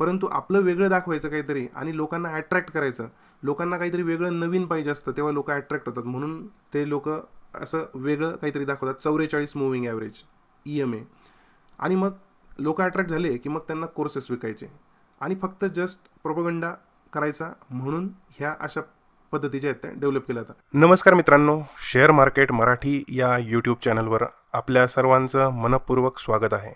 परंतु आपलं वेगळं दाखवायचं काहीतरी आणि लोकांना अट्रॅक्ट करायचं. लोकांना काहीतरी वेगळं नवीन पाहिजे असतं तेव्हा लोक अट्रॅक्ट होतात. म्हणून ते लोक असं वेगळं काहीतरी दाखवतात. चौवेचाळीस moving average E M A आणि मग लोक अट्रॅक्ट झाले की मग त्यांना कोर्सेस विकायचे. आणि फक्त जस्ट प्रोपगंडा करायचा म्हणून ह्या अशा पद्धतीच्या आहेत त्या डेव्हलप केल्या जातात. नमस्कार मित्रांनो शेअर मार्केट मराठी या यूट्यूब चॅनलवर आपल्या सर्वांचं मनपूर्वक स्वागत आहे.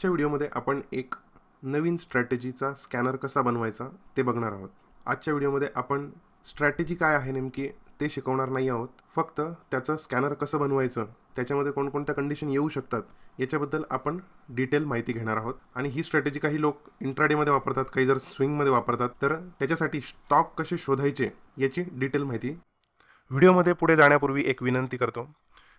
आजच्या व्हिडिओमध्ये आपण एक नवीन स्ट्रॅटेजीचा स्कॅनर कसा बनवायचा ते बघणार आहोत. आजच्या व्हिडिओमध्ये आपण स्ट्रॅटेजी काय आहे नेमकी ते शिकवणार नाही आहोत. फक्त त्याचं स्कॅनर कसं बनवायचं त्याच्यामध्ये कोणकोणत्या कंडिशन येऊ शकतात याच्याबद्दल आपण डिटेल माहिती घेणार आहोत. आणि ही स्ट्रॅटेजी काही लोक इंट्राडेमध्ये वापरतात काही जर स्विंगमध्ये वापरतात तर त्याच्यासाठी स्टॉक कसे शोधायचे याची डिटेल माहिती. व्हिडिओमध्ये पुढे जाण्यापूर्वी एक विनंती करतो.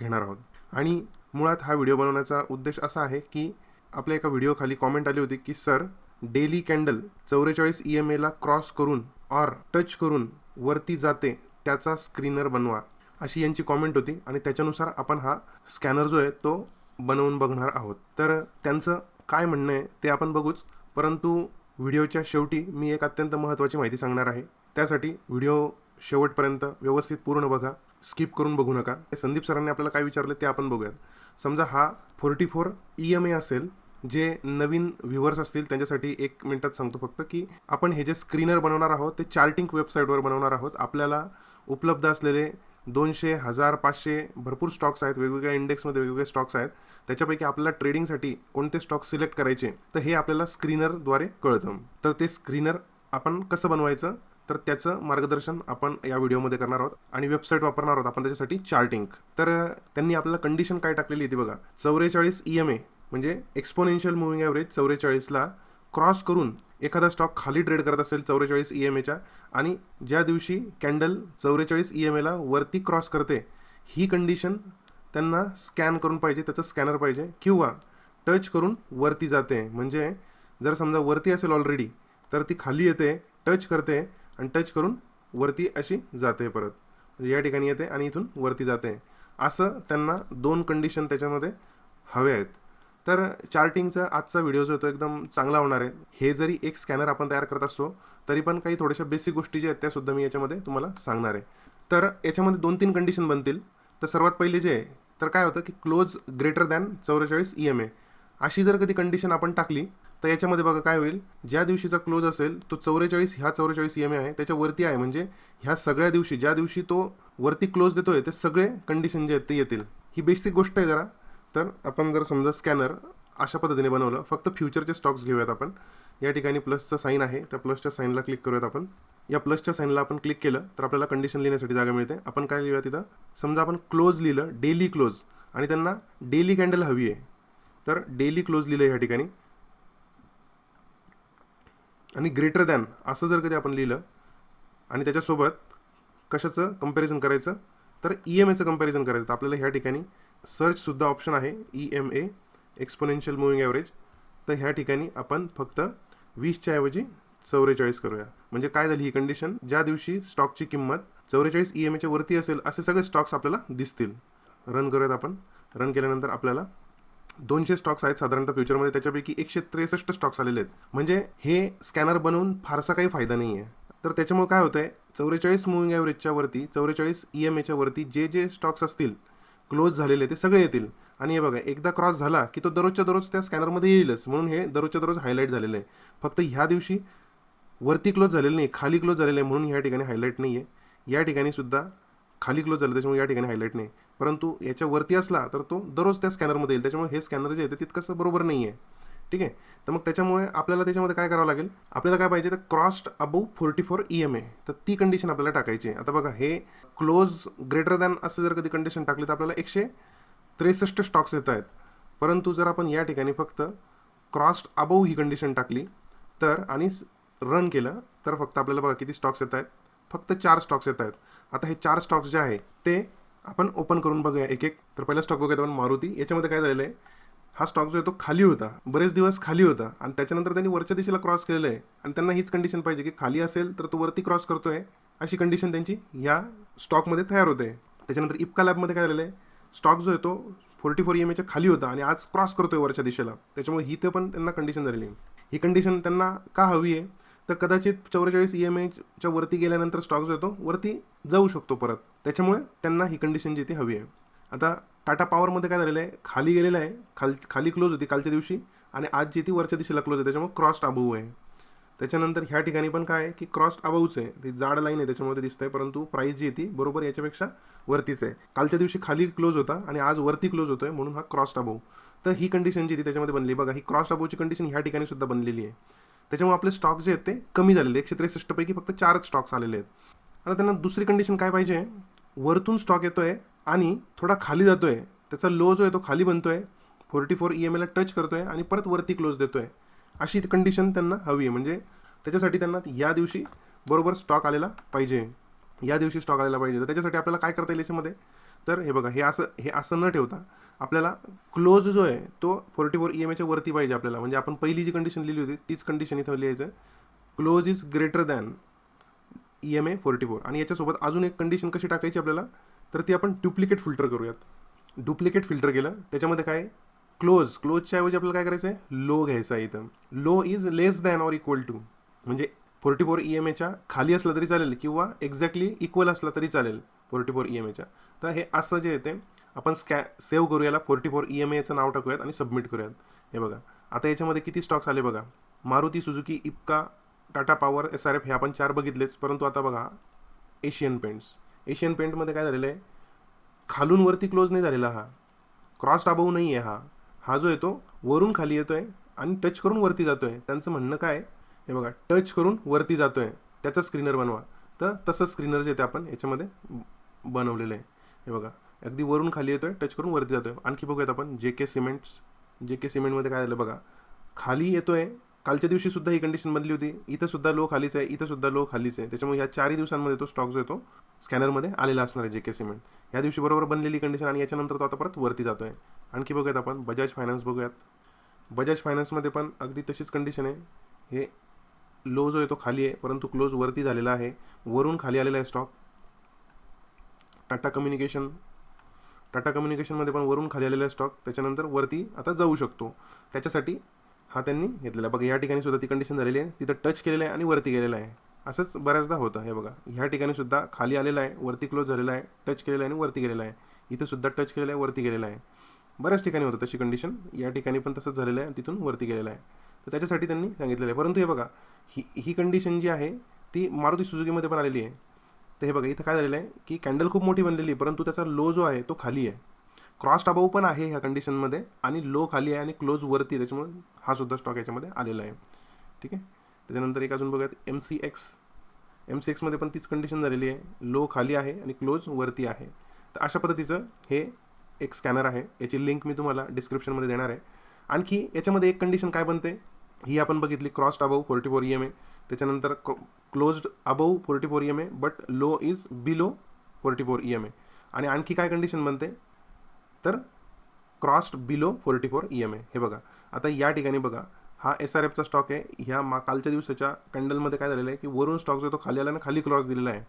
घेणार आहोत. आणि मुळात हा व्हिडिओ बनवण्याचा उद्देश असा आहे की आपल्या एका व्हिडिओखाली कॉमेंट आली होती की सर डेली कॅन्डल चौवेचाळीस ई एम एला क्रॉस करून ऑर टच करून वरती जाते त्याचा स्क्रीनर बनवा. अशी यांची कॉमेंट होती आणि त्याच्यानुसार आपण हा स्कॅनर जो आहे तो बनवून बघणार आहोत. तर त्यांचं काय म्हणणं आहे ते आपण बघूच. परंतु व्हिडिओच्या शेवटी मी एक अत्यंत महत्त्वाची माहिती सांगणार आहे. त्यासाठी व्हिडिओ शेवटपर्यंत व्यवस्थित पूर्ण बघा. स्किप करून बघू नका. संदीप सरांनी आपल्याला काय विचारलं ते आपण बघूयात. समजा हा forty four E M A असेल जे नवीन व्ह्युअर्स असतील त्यांच्यासाठी एक मिनिटात सांगतो फक्त की आपण हे जे स्क्रीनर बनवणार आहोत ते चार्टिंग वेबसाईटवर बनवणार आहोत. आपल्याला उपलब्ध असलेले दोनशे हजार पाचशे भरपूर स्टॉक्स आहेत वेगवेगळ्या इंडेक्समध्ये वेगवेगळे स्टॉक्स आहेत. त्याच्यापैकी आपल्याला ट्रेडिंगसाठी कोणते स्टॉक सिलेक्ट करायचे तर हे आपल्याला स्क्रीनरद्वारे कळतं. तर ते स्क्रीनर आपण कसं बनवायचं? तर त्याचं मार्गदर्शन आपण या व्हिडिओमध्ये करणार आहोत. आणि वेबसाईट वापरणार आहोत आपण त्याच्यासाठी चार्टिंग तर त्यांनी आपल्याला कंडिशन काय टाकलेली आहे ती बघा. चौवेचाळीस ई एम ए म्हणजे एक्सपोनेन्शियल मुव्हिंग ॲव्हरेज चौवेचाळीसला क्रॉस करून एखादा स्टॉक खाली ट्रेड करत असेल चौवेचाळीस ई एम एच्या आणि ज्या दिवशी कॅन्डल चौवेचाळीस ई एम एला वरती क्रॉस करते ही कंडिशन त्यांना स्कॅन करून पाहिजे त्याचं स्कॅनर पाहिजे किंवा टच करून वरती जाते. म्हणजे जर समजा वरती असेल ऑलरेडी तर ती खाली येते टच करते आणि टच करून वरती अशी जाते परत. म्हणजे या ठिकाणी येते आणि इथून वरती जाते. असं त्यांना दोन कंडिशन त्याच्यामध्ये हवे आहेत. तर चार्टिंगचा आजचा व्हिडिओ जो तो एकदम चांगला होणार आहे. हे जरी एक स्कॅनर आपण तयार करत असतो तरी पण काही थोड्याशा बेसिक गोष्टी ज्या आहेत त्यासुद्धा मी याच्यामध्ये तुम्हाला सांगणार आहे. तर याच्यामध्ये दोन तीन कंडिशन बनतील. तर सर्वात पहिले जे आहे तर काय होतं की क्लोज ग्रेटर दॅन चौवेचाळीस ई एम ए अशी जर कधी कंडिशन आपण टाकली तर याच्यामध्ये बघा काय होईल? ज्या दिवशीचा क्लोज असेल तो चौवेचाळीस ह्या चौवेचाळीस एम ए आहे त्याच्यावरती आहे. म्हणजे ह्या सगळ्या दिवशी ज्या दिवशी तो वरती क्लोज देतोय ते सगळे कंडिशन जे आहेत ते येतील. ही बेसिक गोष्ट आहे जरा. तर आपण जर समजा स्कॅनर अशा पद्धतीने बनवलं फक्त फ्युचरचे स्टॉक्स घेऊयात आपण. या ठिकाणी प्लसचं साईन आहे त्या प्लसच्या साईनला क्लिक करूयात आपण. या प्लसच्या साईनला आपण क्लिक केलं तर आपल्याला कंडिशन लिहिण्यासाठी जागा मिळते. आपण काय लिहूया तिथं समजा आपण क्लोज लिहिलं डेली क्लोज आणि त्यांना डेली कॅन्डल हवी आहे. तर डेली क्लोज लिहिलं या ठिकाणी. आणि ग्रेटर दॅन असं जर कधी आपण लिहिलं आणि त्याच्यासोबत कशाचं कंपॅरिझन करायचं तर ई एम एचं कंपॅरिझन करायचं. तर आपल्याला ह्या ठिकाणी सर्चसुद्धा ऑप्शन आहे E M A exponential moving average तर ह्या ठिकाणी आपण फक्त वीसच्या ऐवजी चौवेचाळीस करूया. म्हणजे काय झाली ही कंडिशन ज्या दिवशी स्टॉकची किंमत चौवेचाळीस ई एम एच्या वरती असेल असे सगळे स्टॉक्स आपल्याला दिसतील. रन करूयात आपण. रन केल्यानंतर आपल्याला दोनशे स्टॉक्स आहेत साधारणतः फ्युचरमध्ये त्याच्यापैकी एकशे त्रेसष्ट स्टॉक्स आलेले आहेत. म्हणजे हे स्कॅनर बनवून फारसा काही फायदा नाही आहे तर त्याच्यामुळे काय होतं आहे चौवेचाळीस मुव्हिंग ॲव्हरेजच्या वरती चौवेचाळीस ई एम एच्या वरती जे जे स्टॉक्स असतील क्लोज झालेले ते सगळे येतील. आणि हे बघा एकदा क्रॉस झाला की तो दररोजच्या दररोज त्या स्कॅनरमध्ये येईलच. म्हणून हे दररोजच्या दररोज हायलाईट झालेलं आहे. फक्त ह्या दिवशी वरती क्लोज झालेलं नाही खाली क्लोज झालेलं आहे म्हणून ह्या ठिकाणी हायलाईट नाही आहे या ठिकाणी सुद्धा खाली क्लोज झालं त्याच्यामुळे या ठिकाणी हायलाईट नाही. परंतु याच्यावरती असला तर तो दररोज त्या स्कॅनरमध्ये येईल. त्याच्यामुळे हे स्कॅनर जे आहे ते तितकंसं बरोबर नाही आहे ठीक आहे? तर मग त्याच्यामुळे आपल्याला त्याच्यामध्ये काय करावं लागेल? आपल्याला काय पाहिजे? तर crossed above forty four E M A तर ती कंडिशन आपल्याला टाकायची आहे. आता बघा हे क्लोज ग्रेटर दॅन असं जर कधी कंडिशन टाकली तर आपल्याला एकशे त्रेसष्ट स्टॉक्स येत आहेत. परंतु जर आपण या ठिकाणी फक्त क्रॉस्ड अबव ही कंडिशन टाकली तर आणि रन केलं तर फक्त आपल्याला बघा किती स्टॉक्स येत आहेत? फक्त चार स्टॉक्स येत आहेत. आता हे चार स्टॉक्स जे आहे ते आपण ओपन करून बघूया एक एक. तर पहिला स्टॉक बघूया आपण मारुती. याच्यामध्ये काय झालेलं आहे? हा स्टॉक जो आहे तो खाली होता. बरेच दिवस खाली होता. आणि त्याच्यानंतर त्यांनी वरच्या दिशेला क्रॉस केलेलं आहे. आणि त्यांना हीच कंडिशन पाहिजे की खाली असेल तर तो वरती क्रॉस करतो आहे अशी कंडिशन त्यांची या स्टॉकमध्ये तयार होते. त्याच्यानंतर इपका लॅबमध्ये काय झालेलं आहे? स्टॉक जो आहे तो फोर्टी फोर एम एच्या खाली होता आणि आज क्रॉस करतोय वरच्या दिशेला. त्याच्यामुळे ही ते पण त्यांना कंडिशन झालेली आहे. ही कंडिशन त्यांना का हवी आहे? तर कदाचित चौवेचाळीस ई एम एच्या वरती गेल्यानंतर स्टॉक जो येतो वरती जाऊ शकतो परत. त्याच्यामुळे त्यांना ही कंडिशन जी ती हवी आहे. आता टाटा पॉवरमध्ये काय झालेलं आहे? खाली गेलेलं आहे. खाल खाली क्लोज होती कालच्या दिवशी आणि आज जी ती वरच्या दिशेला क्लोज आहे त्याच्यामुळे क्रॉस्ट अबाऊ आहे. त्याच्यानंतर ह्या ठिकाणी पण काय आहे की क्रॉस्ट अबाऊच आहे. ती जाड लाईन आहे त्याच्यामुळे ते दिसतंय. परंतु प्राईस जी आहे ती बरोबर याच्यापेक्षा वरतीच आहे. कालच्या दिवशी खाली क्लोज होता आणि आज वरती क्लोज होतोय म्हणून हा क्रॉस्ट अबाऊ तर ही कंडिशन जी ती त्याच्यामध्ये बनली. बघा ही क्रॉस्ट अबाऊची कंडिशन ह्या ठिकाणी सुद्धा बनलेली आहे. त्याच्यामुळे आपले स्टॉक जे आहेत ते कमी झालेले एकशे त्रेसष्टपैकी फक्त चारच स्टॉक्स आलेले आहेत. आता त्यांना दुसरी कंडिशन काय पाहिजे? वरतून स्टॉक येतो आहे आणि थोडा खाली जातो आहे त्याचा लो जो आहे तो खाली बनतो आहे फोर्टी फोर ई एम एला टच करतो आहे आणि परत वरती क्लोज देतो आहे अशी कंडिशन त्यांना हवी आहे. म्हणजे त्याच्यासाठी त्यांना या दिवशी बरोबर स्टॉक आलेला पाहिजे. या दिवशी स्टॉक आलेला पाहिजे. तर त्याच्यासाठी आपल्याला काय करता येईल याच्यामध्ये? तर हे बघा हे असं हे असं न ठेवता आपल्याला क्लोज जो आहे तो फोर्टी फोर ई एम एच्या वरती पाहिजे आपल्याला. म्हणजे आपण पहिली जी कंडिशन लिहिली होती तीच कंडिशन इथं लिहायचं close is greater than E M A forty four आणि याच्यासोबत अजून एक कंडिशन कशी टाकायची आपल्याला? तर ती आपण डुप्लिकेट फिल्टर करूयात. डुप्लिकेट फिल्टर केलं त्याच्यामध्ये काय क्लोज क्लोजच्या ऐवजी आपल्याला काय करायचं आहे लो घ्यायचं आहे इथं. Low is less than or equal to म्हणजे फोर्टी फोर ई एम एच्या खाली असलं तरी चालेल किंवा एक्झॅक्टली इक्वल असला तरी चालेल फोर्टी फोर ई एम एच्या तर हे असं जे येते आपण स्कॅ सेव्ह करू याला फोर्टी फोर ई एम एचं नाव टाकूयात आणि सबमिट करूयात. हे बघा. आता याच्यामध्ये किती स्टॉक्स आले बघा? Maruti Suzuki Ipca Tata power S R F हे आपण चार बघितलेच. परंतु आता बघा एशियन पेंट्स. एशियन पेंटमध्ये काय झालेलं आहे? खालून वरती क्लोज नाही झालेला हा. क्रॉस अबाऊ नाही आहे हा. हा जो येतो वरून खाली येतो आहे आणि टच करून वरती जातो आहे त्यांचं म्हणणं काय हे बघा टच करून वरती जातो आहे त्याचं स्क्रीनर बनवा. तर तसं स्क्रीनर जे ते आपण याच्यामध्ये बनवलेलं आहे. हे बघा. अगदी वरून खाली येतोय टच करून वरती जातोय. आणखी बघूयात आपण जे के सिमेंट्स जे के सिमेंटमध्ये काय झालं बघा. खाली येतोय कालच्या दिवशी सुद्धा ही कंडिशन बनली होती. इथं सुद्धा लो खालीच आहे इथं सुद्धा लो खालीच आहे. त्याच्यामुळे या चारही दिवसांमध्ये तो स्टॉक जो येतो स्कॅनरमध्ये आलेला असणार आहे जे के सिमेंट या दिवशी बरोबर बनलेली कंडिशन आणि याच्यानंतर तो आता परत वरती जातो आहे आणखी बघूयात आपण बजाज फायनान्स बघूयात. बजाज फायनान्समध्ये पण अगदी तशीच कंडिशन आहे. हे लो जो आहे तो खाली आहे परंतु क्लोज वरती झालेला आहे. वरून खाली आलेला आहे स्टॉक टाटा कम्युनिकेशन टाटा कम्युनिकेशनमध्ये पण वरून खाली आलेला आहे स्टॉक त्याच्यानंतर वरती आता जाऊ शकतो. त्याच्यासाठी हा त्यांनी घेतलेला बघा या ठिकाणी सुद्धा ती कंडिशन झालेली आहे. तिथं टच केलेलं आहे आणि वरती गेलेलं आहे. असंच बऱ्याचदा होतं हे बघा. ह्या ठिकाणी सुद्धा खाली आलेलं आहे वरती क्लोज झालेला आहे टच केलेला आहे आणि वरती गेलेला आहे. इथं सुद्धा टच केलेला आहे वरती गेलेला आहे. बऱ्याच ठिकाणी होतं तशी कंडिशन या ठिकाणी पण तसंच झालेलं आहे तिथून वरती गेलेलं आहे. तर त्याच्यासाठी त्यांनी सांगितलेलं आहे. परंतु हे बघा ही ही कंडिशन जी आहे ती मारुती सुझुकीमध्ये पण आलेली आहे. तर हे बघा इथं काय झालेलं आहे की कॅन्डल खूप मोठी बनलेली आहे परंतु त्याचा लो जो आहे तो खाली आहे. क्रॉस्ट अबाऊ पण आहे ह्या कंडिशनमध्ये आणि लो खाली आहे आणि क्लोज वरती त्याच्यामुळे हा सुद्धा स्टॉक याच्यामध्ये आलेला आहे. ठीक आहे? त्याच्यानंतर एक अजून बघूयात M C X M C एक्समध्ये पण तीच कंडिशन झालेली आहे. लो खाली आहे आणि क्लोज वरती आहे. तर अशा पद्धतीचं हे एक स्कॅनर आहे. याची लिंक मी तुम्हाला डिस्क्रिप्शनमध्ये देणार आहे. आणखी याच्यामध्ये एक कंडिशन काय बनते? ही आपण बघितली crossed above forty four E M A त्याच्यानंतर closed above forty four E M A but low is below forty four E M A आणि आणखी काय कंडिशन बनते? तर crossed below forty four E M A हे बघा. आता या ठिकाणी बघा. हा एस आर एफचा स्टॉक आहे. ह्या मा कालच्या दिवसाच्या कॅन्डलमध्ये काय झालेलं आहे की वरून स्टॉक जो तो खाली आला आणि खाली क्रॉस दिलेला आहे.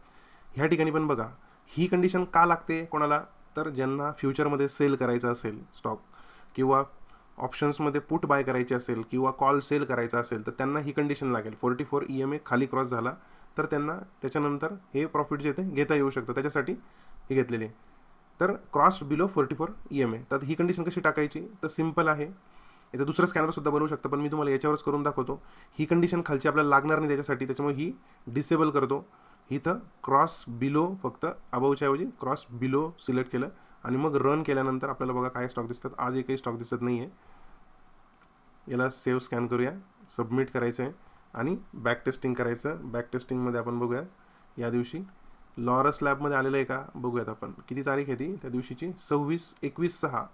ह्या ठिकाणी पण बघा. ही कंडिशन का लागते कोणाला? तर ज्यांना फ्युचरमध्ये सेल करायचं असेल स्टॉक किंवा ऑप्शन्समध्ये पुट बाय करायची असेल किंवा कॉल सेल करायचा असेल तर त्यांना ही कंडिशन लागेल. Forty four E M A खाली क्रॉस झाला तर त्यांना त्याच्यानंतर हे प्रॉफिट जे ते घेता येऊ शकतं. त्याच्यासाठी हे घेतलेले आहे. तर cross below forty four E M A तर ही कंडिशन कशी टाकायची? तर सिंपल आहे. याचा दुसरा स्कॅनरसुद्धा बनवू शकतं पण मी तुम्हाला याच्यावरच करून दाखवतो. ही कंडिशन खालची आपल्याला लागणार नाही त्याच्यासाठी त्याच्यामुळे ही डिसेबल करतो. इथं क्रॉस बिलो फक्त अबावच्या ऐवजी क्रॉस बिलो सिलेक्ट केलं. आणि मग रन केल्यानंतर आपल्याला बघा काय स्टॉक दिसतात. आज एकही स्टॉक दिसत नाही आहे याला सेव्ह स्कॅन करूया. सबमिट करायचं आहे आणि बॅक टेस्टिंग करायचं. बॅक टेस्टिंगमध्ये आपण बघूया. या दिवशी लॉरस लॅबमध्ये आलेलं आहे का? बघूयात आपण. किती तारीख आहे ती? त्या दिवशीची सव्वीस एकवीस सहा.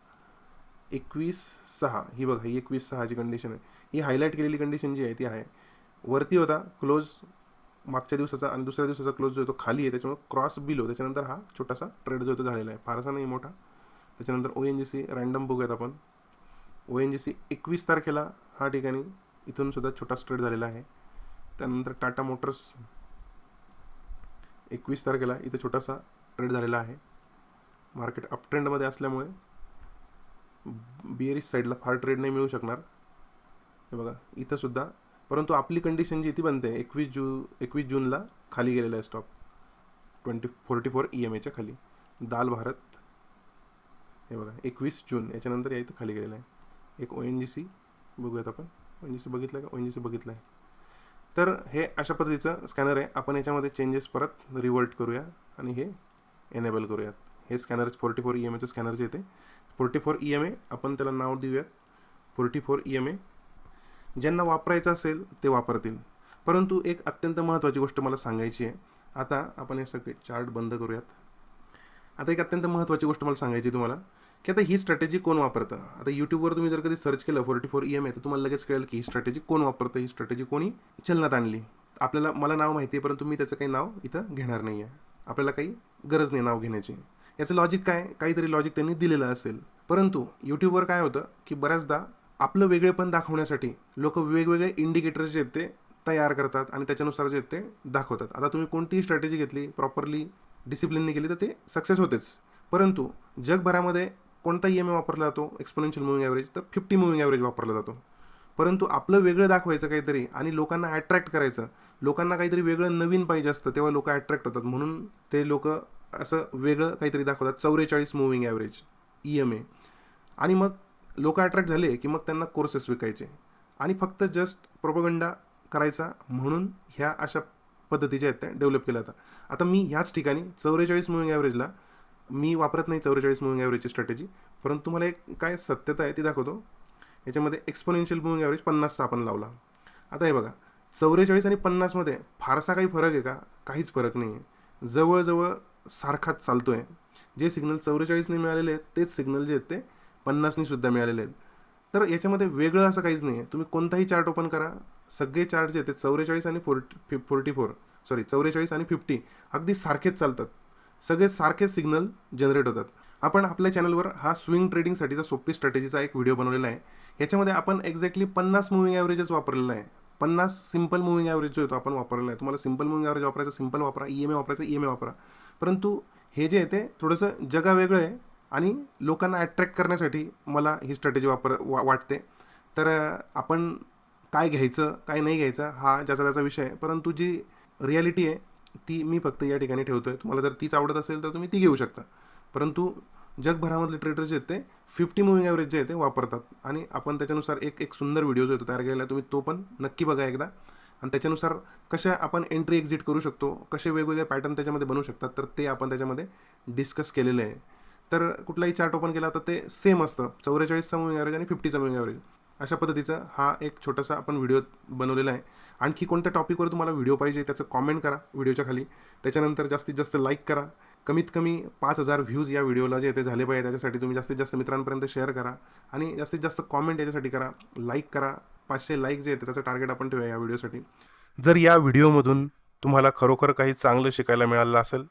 एकवीस सहा. ही बघा ही एकवीस सहाची कंडिशन आहे. ही हायलाईट केलेली कंडिशन जी आहे ती आहे. वरती होता. क्लोज मागच्या दिवसाचा आणि दुसऱ्या दिवसाचा क्लोज जो आहे तो खाली आहे त्याच्यामुळे क्रॉस बिलो त्याच्यानंतर हा छोटासा ट्रेड जो आहे तो झालेला आहे. फारसा नाही मोठा. त्याच्यानंतर O N G C random बघूयात आपण. ओ एन जी सी एकवीस तारखेला हा ठिकाणी इथून सुद्धा छोटा स्ट्रेड झालेला आहे. त्यानंतर टाटा मोटर्स एकवीस तारखेला इथं छोटासा ट्रेड झालेला आहे. मार्केट अप ट्रेंडमध्ये असल्यामुळे बिअरिश साईडला फार ट्रेड नाही मिळू शकणार. हे बघा इथंसुद्धा परंतु आपली कंडिशन जी ती बनते. एकवीस जू एकवीस जूनला खाली गेलेला आहे stock twenty forty four E M एच्या खाली. दाल भारत हे बघा एकवीस जून याच्यानंतर या इथं खाली गेलेला आहे. एक ओ एन जी सी बघूयात आपण. ओ एन जी सी बघितलं का? ओ एन जी सी बघितलं आहे. तर हे अशा पद्धतीचं स्कॅनर आहे. आपण याच्यामध्ये चेंजेस परत रिवर्ट करूया आणि हे एनेबल करूयात. हे scanner forty four E M एचं स्कॅनर जे येते forty four E M A आपण त्याला नाव देऊयात. Forty four E M A ज्यांना वापरायचं असेल ते वापरतील. परंतु एक अत्यंत महत्त्वाची गोष्ट मला सांगायची आहे. आता आपण हे सगळे चार्ट बंद करूयात. आता एक अत्यंत महत्त्वाची गोष्ट मला सांगायची आहे तुम्हाला की आता ही स्ट्रॅटेजी कोण वापरतं? आता यूट्यूबवर तुम्ही जर कधी सर्च केलं फोर्टी फोर ई एम आहे तर तुम्हाला लगेच कळेल की ही स्ट्रॅटेजी कोण वापरतं? ही स्ट्रॅटेजी कोणी? चलनात आणली. आपल्याला मला नाव माहिती आहे परंतु मी त्याचं काही नाव इथं घेणार नाही आहे आपल्याला काही गरज नाही नाव घेण्याची. याचं लॉजिक काय? काहीतरी लॉजिक त्यांनी दिलेलं असेल. परंतु यूट्यूबवर काय होतं की बऱ्याचदा आपलं वेगळेपण दाखवण्यासाठी लोक वेगवेगळे इंडिकेटर्स जे आहेत ते तयार करतात आणि त्याच्यानुसार जे आहेत ते दाखवतात. आता तुम्ही कोणतीही स्ट्रॅटेजी घेतली प्रॉपरली डिसिप्लिनने केली तर ते सक्सेस होतेच. परंतु जगभरामध्ये कोणता ई एम ए वापरला जातो एक्सपोनेन्शियल मुव्हिंग ॲव्हरेज तर फिफ्टी मुव्हिंग ॲव्हरेज वापरला जातो. परंतु आपलं वेगळं दाखवायचं काहीतरी आणि लोकांना अट्रॅक्ट करायचं लोकांना काहीतरी वेगळं नवीन पाहिजे असतं तेव्हा लोक अट्रॅक्ट होतात. म्हणून ते लोक असं वेगळं काहीतरी दाखवतात चौवेचाळीस moving average E M A आणि मग लोक अट्रॅक्ट झाले की मग त्यांना कोर्सेस विकायचे. आणि फक्त जस्ट प्रोपगंडा करायचा म्हणून ह्या अशा पद्धतीच्या आहेत त्या डेव्हलप केल्या जातात. आता मी ह्याच ठिकाणी चौवेचाळीस मुव्हिंग ॲव्हरेजला मी वापरत नाही चौवेचाळीस मुव्हिंग ॲव्हरेजची स्ट्रॅटेजी परंतु तुम्हाला एक काय सत्यता आहे ती दाखवतो. याच्यामध्ये एक्सपोनेन्शियल मुव्हिंग ॲव्हरेज पन्नासचा आपण लावला. आता हे बघा चौवेचाळीस आणि पन्नासमध्ये फारसा काही फरक आहे का? काहीच फरक नाही आहे जवळजवळ सारखाच चालतो आहे जे सिग्नल चौवेचाळीसने मिळालेले आहेत तेच सिग्नल जे आहेत ते पन्नासनी सुद्धा मिळालेले आहेत. तर याच्यामध्ये वेगळं असं काहीच नाही आहे तुम्ही कोणताही चार्ट ओपन करा. सगळे चार्ट जे आहेत ते चौवेचाळीस आणि फोर्टी फोर्टी फोर सॉरी चौवेचाळीस आणि फिफ्टी अगदी सारखेच चालतात. सगळे सारखेच सिग्नल जनरेट होतात. आपण आपल्या चॅनलवर हा स्विंग ट्रेडिंगसाठीचा सोपी स्ट्रॅटेजीचा एक व्हिडिओ बनवलेला आहे. याच्यामध्ये आपण एक्झॅक्टली पन्नास मुव्हिंग ॲव्हरेजच वापरलेला आहे. पन्नास सिंपल मुव्हिंग ॲव्हरेज जो आहे तो आपण वापरलेला आहे. तुम्हाला सिंपल मुव्हिंग ॲव्हरेज वापरायचं सिंपल वापरा ई एम ए वापरायचा ई एम ए वापरा. परंतु हे जे आहे ते थोडंसं जगा वेगळं आहे. आणि लोकांना अट्रॅक्ट करण्यासाठी मला ही स्ट्रॅटेजी वापर वा वाटते. तर आपण काय घ्यायचं काय नाही घ्यायचं हा ज्याचा त्याचा विषय आहे. परंतु जी रियालिटी आहे ती मी फक्त या ठिकाणी ठेवतो आहे तुम्हाला जर तीच आवडत असेल तर तुम्ही ती घेऊ शकता. परंतु जगभरामधले ट्रेडर जे आहेत ते फिफ्टी मुव्हिंग ॲव्हरेज जे आहे ते वापरतात. आणि आपण त्याच्यानुसार एक एक सुंदर व्हिडिओ जो येतो तयार केलेला तुम्ही तो पण नक्की बघा एकदा. आणि त्याच्यानुसार कशा आपण एंट्री एक्झिट करू शकतो कसे वेगवेगळे पॅटर्न त्याच्यामध्ये बनवू शकतात तर ते आपण त्याच्यामध्ये डिस्कस केलेले आहे. तर कुठलाही चार्ट ओपन केला तर ते सेम असतं. चौवेचाळीसचा मुव्हिंग ॲव्हरेज आणि फिफ्टीचा मुव्हिंग ॲव्हरेज अशा पद्धतीचा हा एक छोटासा आपण व्हिडिओ बनवलेला आहे. आणखी कोणत्या टॉपिकवर तुम्हाला व्हिडिओ पाहिजे त्याचं कॉमेंट करा व्हिडिओच्या खाली. त्याच्यानंतर जास्तीत जास्त लाईक करा. कमीत कमी पाच हजार व्ह्यूज या व्हिडिओला जे ते झाले पाहिजे. त्याच्यासाठी तुम्ही जास्तीत जास्त मित्रांपर्यंत शेअर करा. आणि जास्तीत जास्त कॉमेंट याच्यासाठी करा. लाईक करा. पाचशे लाईक जे येते त्याचं टार्गेट आपण ठेवूया या व्हिडिओसाठी जर या व्हिडिओमधून तुम्हाला खरोखर काही चांगलं शिकायला मिळालं असेल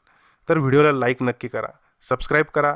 तर व्हिडिओला लाईक नक्की करा. सबस्क्राईब करा.